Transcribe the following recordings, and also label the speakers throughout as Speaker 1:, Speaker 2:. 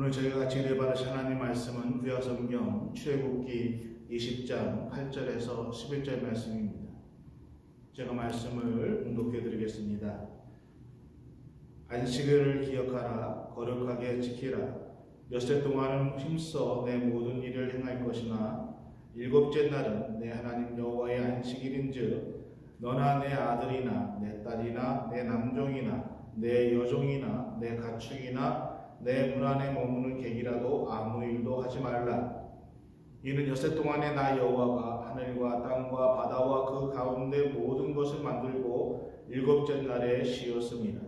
Speaker 1: 오늘 저희가 같이 읽어받으실 하나님 말씀은 구약성경 출애굽기 20장 8절에서 11절 말씀입니다. 제가 말씀을 공독해 드리겠습니다. 안식일을 기억하라 거룩하게 지키라 엿새 동안은 힘써 내 모든 일을 행할 것이나 일곱째 날은 내 하나님 여호와의 안식일인즉 너나 내 아들이나 내 딸이나 내 남종이나 내 여종이나 내 가축이나 내 문 안에 머무는 객이라도 아무 일도 하지 말라. 이는 엿새 동안에 나 여호와가 하늘과 땅과 바다와 그 가운데 모든 것을 만들고 일곱째 날에 쉬었습니다.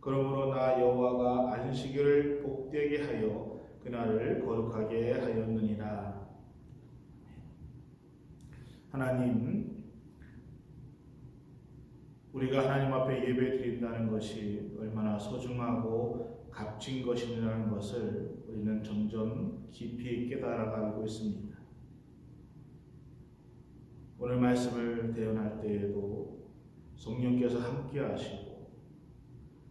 Speaker 1: 그러므로 나 여호와가 안식일을 복되게 하여 그날을 거룩하게 하였느니라. 하나님, 우리가 하나님 앞에 예배 드린다는 것이 얼마나 소중하고 값진 것이라는 것을 우리는 점점 깊이 깨달아가고 있습니다. 오늘 말씀을 대언할 때에도 성령께서 함께 하시고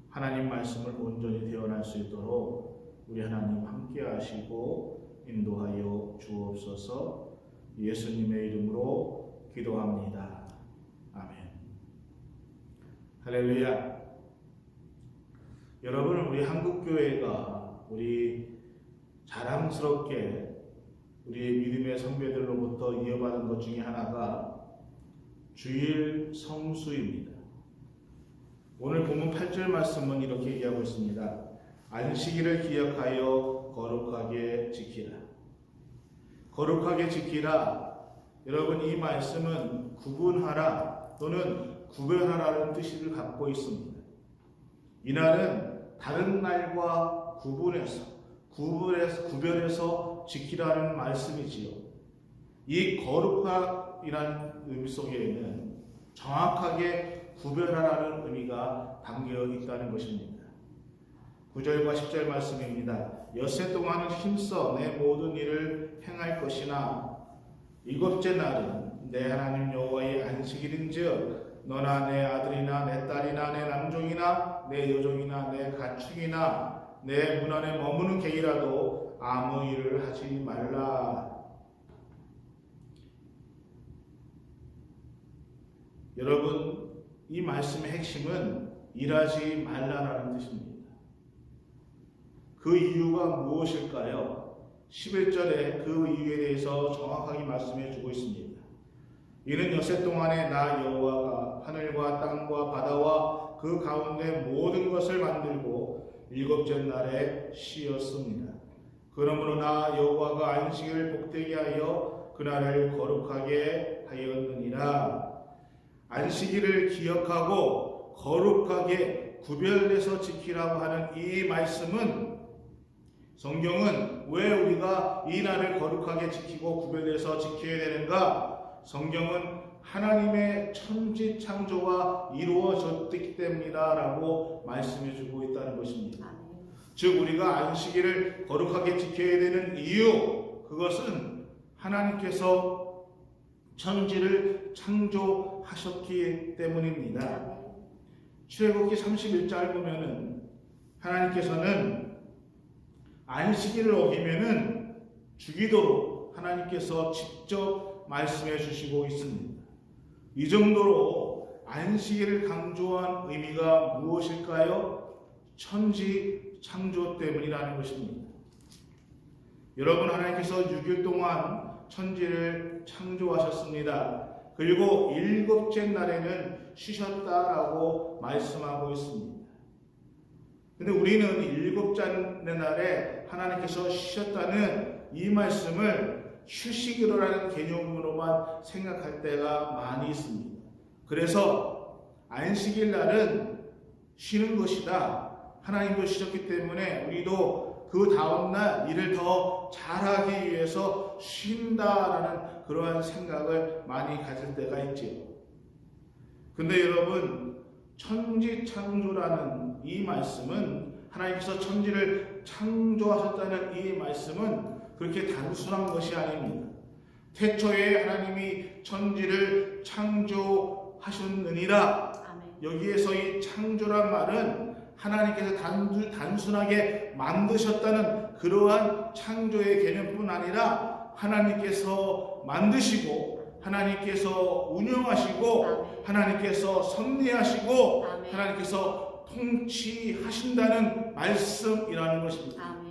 Speaker 1: 하나님 말씀을 온전히 대언할 수 있도록 우리 하나님 함께 하시고 인도하여 주옵소서 예수님의 이름으로 기도합니다. 아멘. 할렐루야. 여러분, 우리 한국 교회가 우리 자랑스럽게 우리 믿음의 선배들로부터 이어받은 것 중에 하나가 주일 성수입니다. 오늘 본문 8절 말씀은 이렇게 얘기하고 있습니다. 안식일을 기억하여 거룩하게 지키라. 거룩하게 지키라. 여러분 이 말씀은 구분하라 또는 구별하라는 뜻을 갖고 있습니다. 이날은 다른 날과 구분해서 구분해서 구별해서 지키라는 말씀이지요. 이 거룩하이라는 의미 속에는 정확하게 구별하라는 의미가 담겨 있다는 것입니다. 9절과 10절 말씀입니다. 엿새 동안은 힘써 내 모든 일을 행할 것이나 일곱째 날은 내 하나님 여호와의 안식일인즉 너나 내 아들이나 내 딸이나 내 남종이나 내 여종이나 내 가축이나 내 문 안에 머무는 객이라도 아무 일을 하지 말라. 여러분 이 말씀의 핵심은 일하지 말라라는 뜻입니다. 그 이유가 무엇일까요? 11절에 그 이유에 대해서 정확하게 말씀해 주고 있습니다. 이는 엿새 동안에 나 여호와가 하늘과 땅과 바다와 그 가운데 모든 것을 만들고 일곱째 날에 쉬었습니다. 그러므로 나 여호와가 안식을 복되게 하여 그날을 거룩하게 하였느니라. 안식일을 기억하고 거룩하게 구별해서 지키라고 하는 이 말씀은 성경은 왜 우리가 이 날을 거룩하게 지키고 구별해서 지켜야 되는가? 성경은 하나님의 천지 창조가 이루어졌기 때문이다라고 말씀해 주고 있다는 것입니다. 즉 우리가 안식일을 거룩하게 지켜야 되는 이유 그것은 하나님께서 천지를 창조하셨기 때문입니다. 출애굽기 31절 보면은 하나님께서는 안식일을 어기면은 죽이도록 하나님께서 직접 말씀해 주시고 있습니다. 이 정도로 안식일을 강조한 의미가 무엇일까요? 천지 창조 때문이라는 것입니다. 여러분 하나님께서 6일 동안 천지를 창조하셨습니다. 그리고 일곱째 날에는 쉬셨다라고 말씀하고 있습니다. 근데 우리는 일곱째 날에 하나님께서 쉬셨다는 이 말씀을 휴식이라는 개념으로만 생각할 때가 많이 있습니다. 그래서 안식일 날은 쉬는 것이다. 하나님도 쉬셨기 때문에 우리도 그 다음날 일을 더 잘하기 위해서 쉰다라는 그러한 생각을 많이 가질 때가 있지요. 근데 여러분, 천지 창조라는 이 말씀은 하나님께서 천지를 창조하셨다는 이 말씀은 그렇게 단순한 것이 아닙니다. 태초에 하나님이 천지를 창조하셨느니라. 여기에서 이 창조란 말은 하나님께서 단순, 단순하게 만드셨다는 그러한 창조의 개념뿐 아니라 하나님께서 만드시고 하나님께서 운영하시고
Speaker 2: 아멘.
Speaker 1: 하나님께서 섭리하시고
Speaker 2: 아멘.
Speaker 1: 하나님께서 통치하신다는 말씀이라는 것입니다.
Speaker 2: 아멘.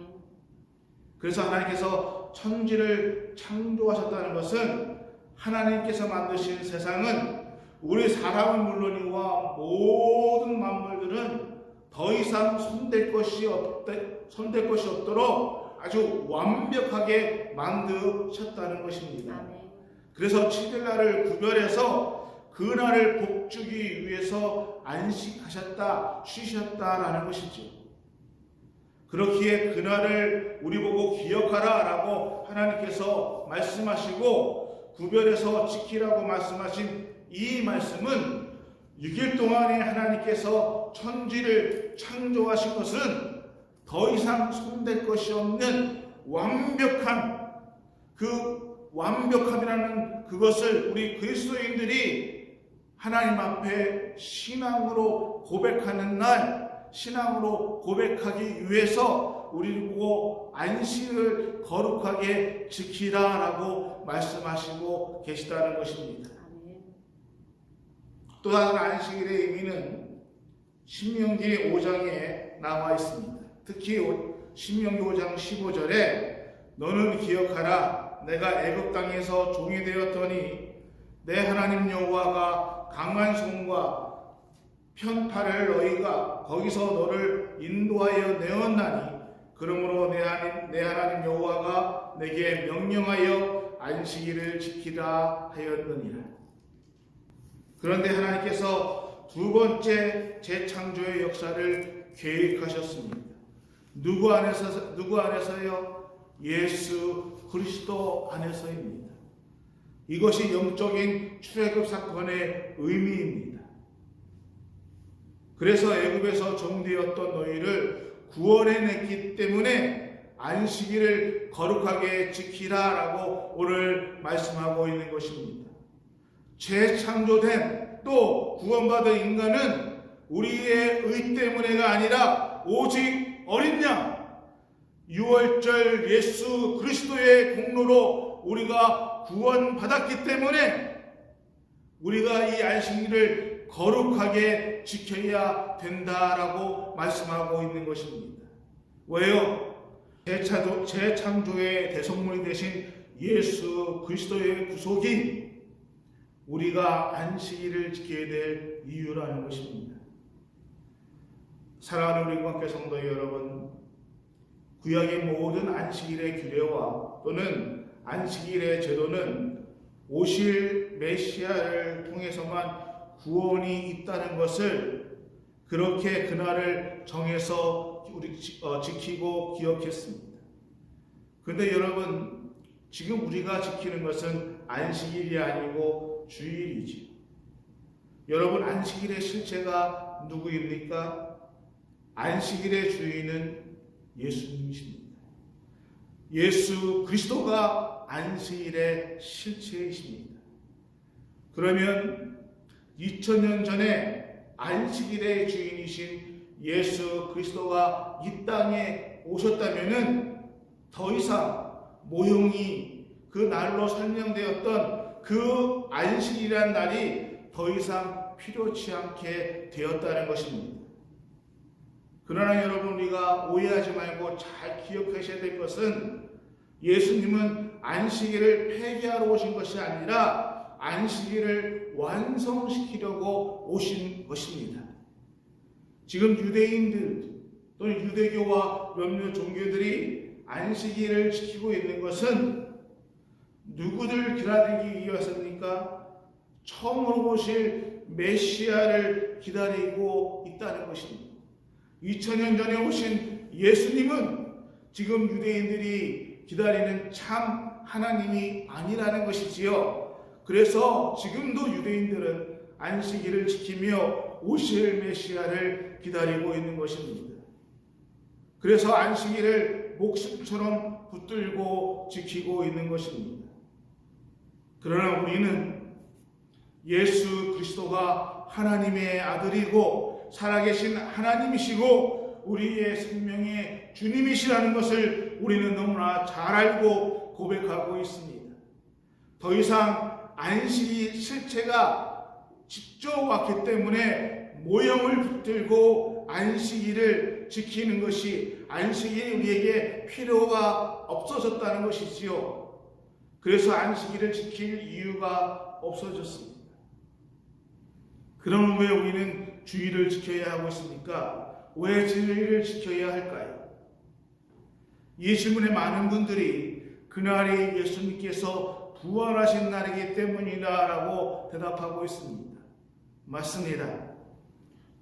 Speaker 1: 그래서 하나님께서 천지를 창조하셨다는 것은 하나님께서 만드신 세상은 우리 사람은 물론이와 모든 만물들은 더 이상 손댈 것이 없대, 손댈 것이 없도록 아주 완벽하게 만드셨다는 것입니다. 그래서 7일 날을 구별해서 그 날을 복주기 위해서 안식하셨다, 쉬셨다라는 것이죠. 그렇기에 그날을 우리 보고 기억하라 라고 하나님께서 말씀하시고 구별해서 지키라고 말씀하신 이 말씀은 6일 동안에 하나님께서 천지를 창조하신 것은 더 이상 손댈 것이 없는 완벽한 그 완벽함이라는 그것을 우리 그리스도인들이 하나님 앞에 신앙으로 고백하는 날 신앙으로 고백하기 위해서 우리를 보고 안식을 거룩하게 지키라라고 말씀하시고 계시다는 것입니다. 또 다른 안식일의 의미는 신명기 5장에 나와 있습니다. 특히 오- 신명기 5장 15절에 너는 기억하라 내가 애굽 땅에서 종이 되었더니 내 하나님 여호와가 강한 손과 편팔을 너희가 거기서 너를 인도하여 내었나니 그러므로 내 하나님, 내 하나님 여호와가 내게 명령하여 안식일을 지키라 하였느니라. 그런데 하나님께서 두 번째 재창조의 역사를 계획하셨습니다. 누구 안에서 누구 안에서요? 예수 그리스도 안에서입니다. 이것이 영적인 출애굽 사건의 의미입니다. 그래서 애굽에서 종되었던 너희를 구원해냈기 때문에 안식일을 거룩하게 지키라라고 오늘 말씀하고 있는 것입니다. 재창조된 또 구원받은 인간은 우리의 의 때문에가 아니라 오직 어린 양 유월절 예수 그리스도의 공로로 우리가 구원받았기 때문에 우리가 이 안식일을 거룩하게 지켜야 된다라고 말씀하고 있는 것입니다. 왜요? 재창조, 재창조의 대성물이 되신 예수 그리스도의 구속이 우리가 안식일을 지켜야 될 이유라는 것입니다. 사랑하는 우리 관계 성도 여러분, 구약의 모든 안식일의 규례와 또는 안식일의 제도는 오실 메시아를 통해서만 구원이 있다는 것을 그렇게 그날을 정해서 우리 지- 어, 지키고 기억했습니다. 그런데 여러분, 지금 우리가 지키는 것은 안식일이 아니고 주일이지. 여러분, 안식일의 실체가 누구입니까? 안식일의 주인은 예수님이십니다. 예수 그리스도가 안식일의 실체이십니다. 그러면 2000년 전에 안식일의 주인이신 예수 그리스도가 이 땅에 오셨다면은 더 이상 모형이 그 날로 설명되었던 그 안식이란 날이 더 이상 필요치 않게 되었다는 것입니다. 그러나 여러분 우리가 오해하지 말고 잘 기억하셔야 될 것은 예수님은 안식일을 폐기하러 오신 것이 아니라 안식일을 완성시키려고 오신 것입니다. 지금 유대인들 또는 유대교와 몇몇 종교들이 안식일을 지키고 있는 것은 누구를 기다리기 위해서입니까? 처음으로 오실 메시아를 기다리고 있다는 것입니다. 2000년 전에 오신 예수님은 지금 유대인들이 기다리는 참 하나님이 아니라는 것이지요. 그래서 지금도 유대인들은 안식일을 지키며 오실 메시아를 기다리고 있는 것입니다. 그래서 안식일을 목숨처럼 붙들고 지키고 있는 것입니다. 그러나 우리는 예수 그리스도가 하나님의 아들이고 살아계신 하나님이시고 우리의 생명의 주님이시라는 것을 우리는 너무나 잘 알고 고백하고 있습니다. 더 이상 안식이 실체가 직접 왔기 때문에 모형을 붙들고 안식일을 지키는 것이 안식일이 우리에게 필요가 없어졌다는 것이지요. 그래서 안식일을 지킬 이유가 없어졌습니다. 그럼 왜 우리는 주의를 지켜야 하고 있습니까? 왜 주의를 지켜야 할까요? 이 질문에 많은 분들이 그날이 예수님께서 부활하신 날이기 때문이다라고 대답하고 있습니다. 맞습니다.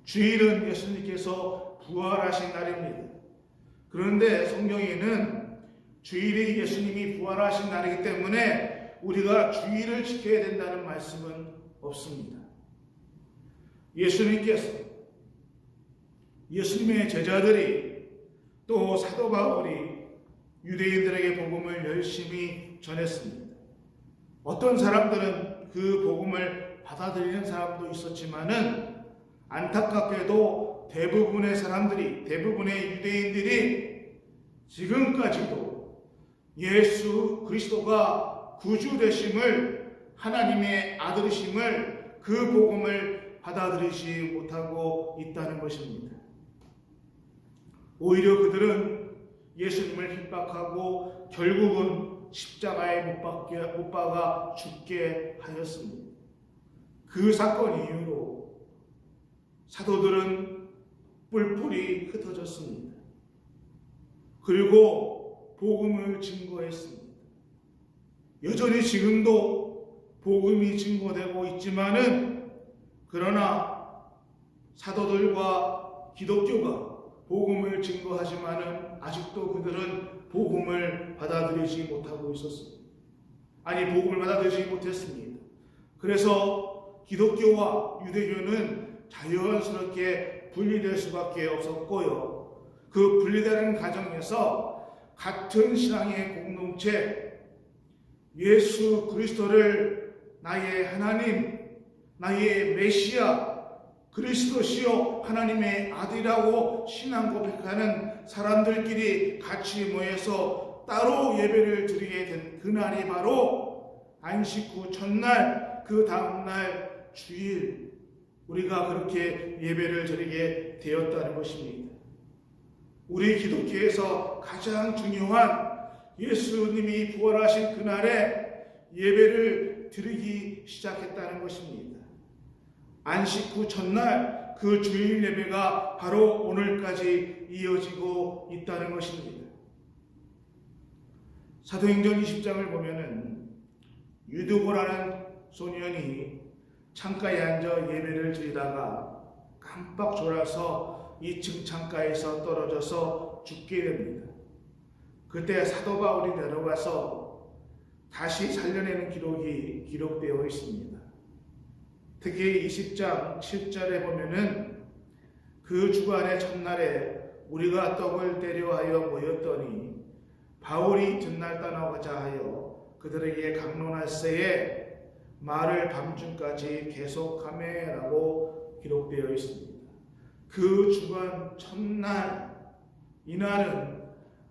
Speaker 1: 주일은 예수님께서 부활하신 날입니다. 그런데 성경에는 주일이 예수님이 부활하신 날이기 때문에 우리가 주일을 지켜야 된다는 말씀은 없습니다. 예수님께서 예수님의 제자들이 또 사도 바울이 유대인들에게 복음을 열심히 전했습니다. 어떤 사람들은 그 복음을 받아들이는 사람도 있었지만은 안타깝게도 대부분의 사람들이 대부분의 유대인들이 지금까지도 예수 그리스도가 구주 되심을 하나님의 아들이심을 그 복음을 받아들이지 못하고 있다는 것입니다. 오히려 그들은 예수님을 핍박하고 결국은 십자가에 못, 박게, 못 박아 죽게 하였습니다. 그 사건 이후로 사도들은 뿔뿔이 흩어졌습니다. 그리고 복음을 증거했습니다. 여전히 지금도 복음이 증거되고 있지만은 그러나 사도들과 기독교가 복음을 증거하지만은 아직도 그들은 복음을 받아들이지 못하고 있었습니다. 아니 복음을 받아들이지 못했습니다. 그래서 기독교와 유대교는 자연스럽게 분리될 수밖에 없었고요. 그 분리되는 과정에서 같은 신앙의 공동체 예수 그리스도를 나의 하나님, 나의 메시아, 그리스도시요 하나님의 아들이라고 신앙 고백하는 사람들끼리 같이 모여서 따로 예배를 드리게 된 그날이 바로 안식 후 첫날 그 다음날 주일 우리가 그렇게 예배를 드리게 되었다는 것입니다. 우리 기독교에서 가장 중요한 예수님이 부활하신 그날에 예배를 드리기 시작했다는 것입니다. 안식 후 첫날 그 주일 예배가 바로 오늘까지 이어지고 있다는 것입니다. 사도행전 20장을 보면은 유두고라는 소년이 창가에 앉아 예배를 드리다가 깜빡 졸아서 2층 창가에서 떨어져서 죽게 됩니다. 그때 사도 바울이 내려가서 다시 살려내는 기록이 기록되어 있습니다. 특히 20장 7절에 보면은 그 주간의 첫날에 우리가 떡을 때려하여 모였더니 바울이 전날 떠나가자 하여 그들에게 강론할 새에 말을 밤중까지 계속하매라고 기록되어 있습니다. 그 주간 첫날 이날은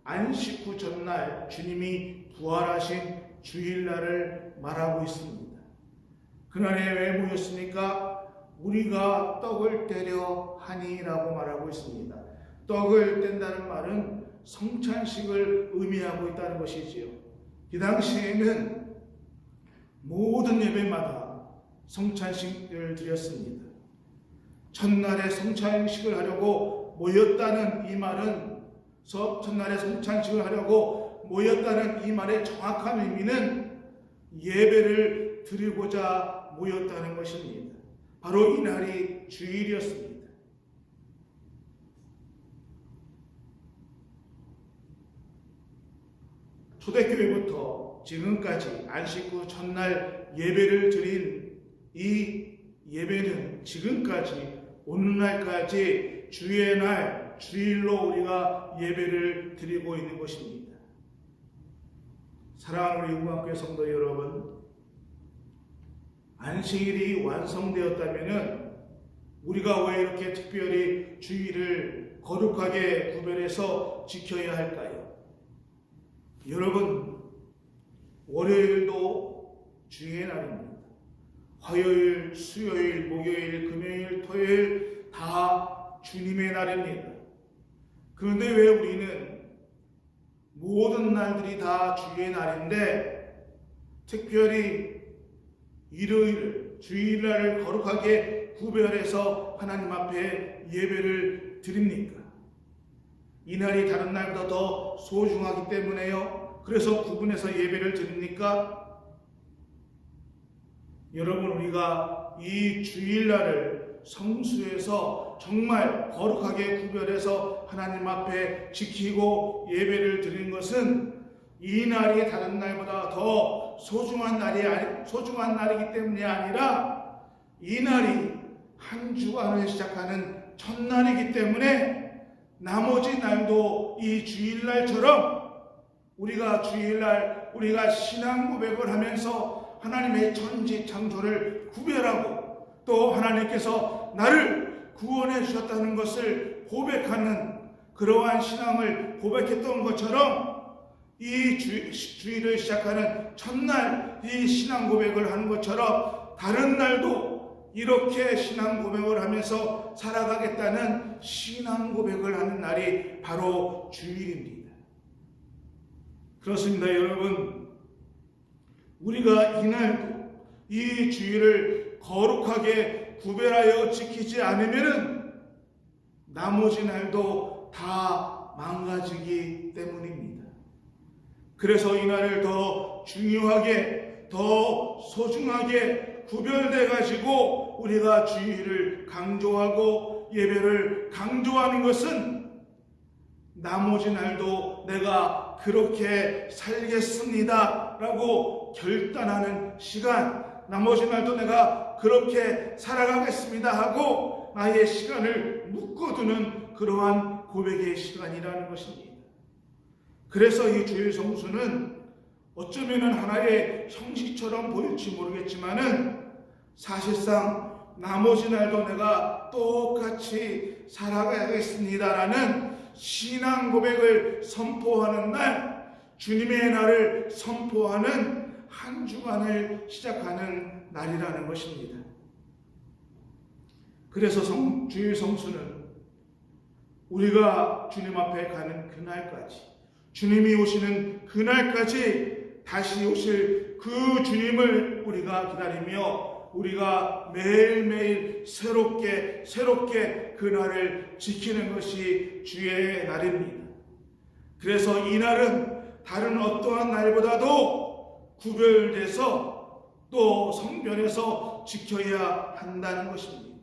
Speaker 1: 안식 후 전날 주님이 부활하신 주일날을 말하고 있습니다. 그날에 왜 모였습니까? 우리가 떡을 때려 하니라고 말하고 있습니다. 떡을 뗀다는 말은 성찬식을 의미하고 있다는 것이지요. 이 당시에는 모든 예배마다 성찬식을 드렸습니다. 첫날에 성찬식을 하려고 모였다는 이 말은 첫날에 성찬식을 하려고 모였다는 이 말의 정확한 의미는 예배를 드리고자 모였다는 것입니다. 바로 이 날이 주일이었습니다. 초대교회부터 지금까지 안식 후 첫날 예배를 드린 이 예배는 지금까지 오늘날까지 주의 날 주일로 우리가 예배를 드리고 있는 것입니다. 사랑하는 우리 우학교 성도 여러분, 안식일이 완성되었다면 우리가 왜 이렇게 특별히 주일을 거룩하게 구별해서 지켜야 할까요? 여러분, 월요일도 주의 날입니다. 화요일, 수요일, 목요일, 금요일, 토요일 다 주님의 날입니다. 그런데 왜 우리는 모든 날들이 다 주의 날인데 특별히 일요일을 주일날을 거룩하게 구별해서 하나님 앞에 예배를 드립니까? 이 날이 다른 날보다 더 소중하기 때문에요. 그래서 구분해서 예배를 드립니까? 여러분 우리가 이 주일날을 성수해서 정말 거룩하게 구별해서 하나님 앞에 지키고 예배를 드리는 것은 이 날이 다른 날보다 더 소중한 날이 아니, 소중한 날이기 때문이 아니라 이 날이 한 주간을 시작하는 첫날이기 때문에 나머지 날도 이 주일날처럼 우리가 주일날 우리가 신앙 고백을 하면서 하나님의 천지 창조를 구별하고 또 하나님께서 나를 구원해 주셨다는 것을 고백하는 그러한 신앙을 고백했던 것처럼 이 주, 주일을 시작하는 첫날 이 신앙 고백을 하는 것처럼 다른 날도 이렇게 신앙 고백을 하면서 살아가겠다는 신앙 고백을 하는 날이 바로 주일입니다. 그렇습니다, 여러분. 우리가 이날도 이 주일을 거룩하게 구별하여 지키지 않으면은 나머지 날도 다 망가지기 때문입니다. 그래서 이 날을 더 중요하게, 더 소중하게 구별돼 가지고 우리가 주일을 강조하고 예배를 강조하는 것은 나머지 날도 내가 그렇게 살겠습니다. 라고 결단하는 시간, 나머지 날도 내가 그렇게 살아가겠습니다. 하고 나의 시간을 묶어두는 그러한 고백의 시간이라는 것입니다. 그래서 이 주일 성수는 어쩌면 하나의 형식처럼 보일지 모르겠지만은 사실상 나머지 날도 내가 똑같이 살아가야겠습니다라는 신앙 고백을 선포하는 날, 주님의 날을 선포하는 한 주간을 시작하는 날이라는 것입니다. 그래서 성, 주일 성수는 우리가 주님 앞에 가는 그날까지, 주님이 오시는 그날까지 다시 오실 그 주님을 우리가 기다리며 우리가 매일매일 새롭게 새롭게 그날을 지키는 것이 주의 날입니다. 그래서 이 날은 다른 어떠한 날보다도 구별돼서 또 성별해서 지켜야 한다는 것입니다.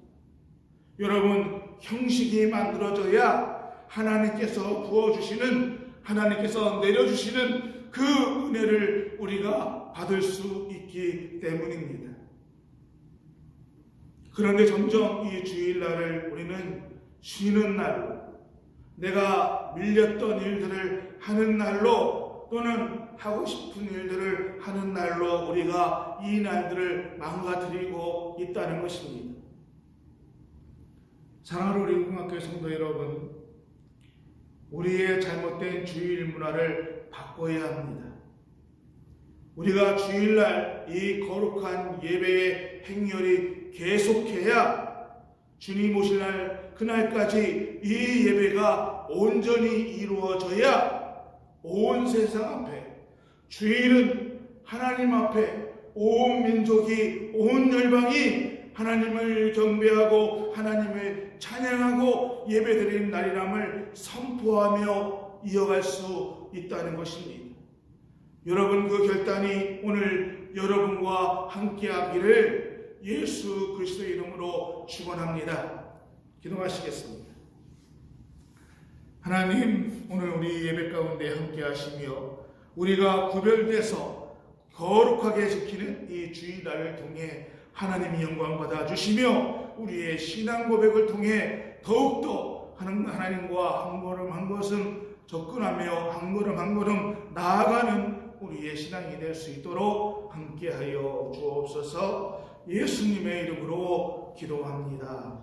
Speaker 1: 여러분 형식이 만들어져야 하나님께서 부어주시는 하나님께서 내려주시는 그 은혜를 우리가 받을 수 있기 때문입니다. 그런데 점점 이 주일날을 우리는 쉬는 날로 내가 밀렸던 일들을 하는 날로 또는 하고 싶은 일들을 하는 날로 우리가 이 날들을 망가뜨리고 있다는 것입니다. 사랑하는 우리 공학교 성도 여러분, 우리의 잘못된 주일 문화를 바꿔야 합니다. 우리가 주일날 이 거룩한 예배의 행렬이 계속해야 주님 오실 날 그날까지 이 예배가 온전히 이루어져야 온 세상 앞에 주일은 하나님 앞에 온 민족이 온 열방이 하나님을 경배하고 하나님을 찬양하고 예배드리는 날이람을 선포하며 이어갈 수 있다는 것입니다. 여러분 그 결단이 오늘 여러분과 함께하기를 예수 그리스도 이름으로 축원합니다. 기도하시겠습니다. 하나님 오늘 우리 예배 가운데 함께하시며 우리가 구별돼서 거룩하게 지키는 이 주일날을 통해 하나님이 영광 받아 주시며 우리의 신앙 고백을 통해 더욱더 하나님과 한 걸음 한 것은 접근하며 한 걸음 한 걸음 나아가는 우리의 신앙이 될 수 있도록 함께하여 주옵소서 예수님의 이름으로 기도합니다.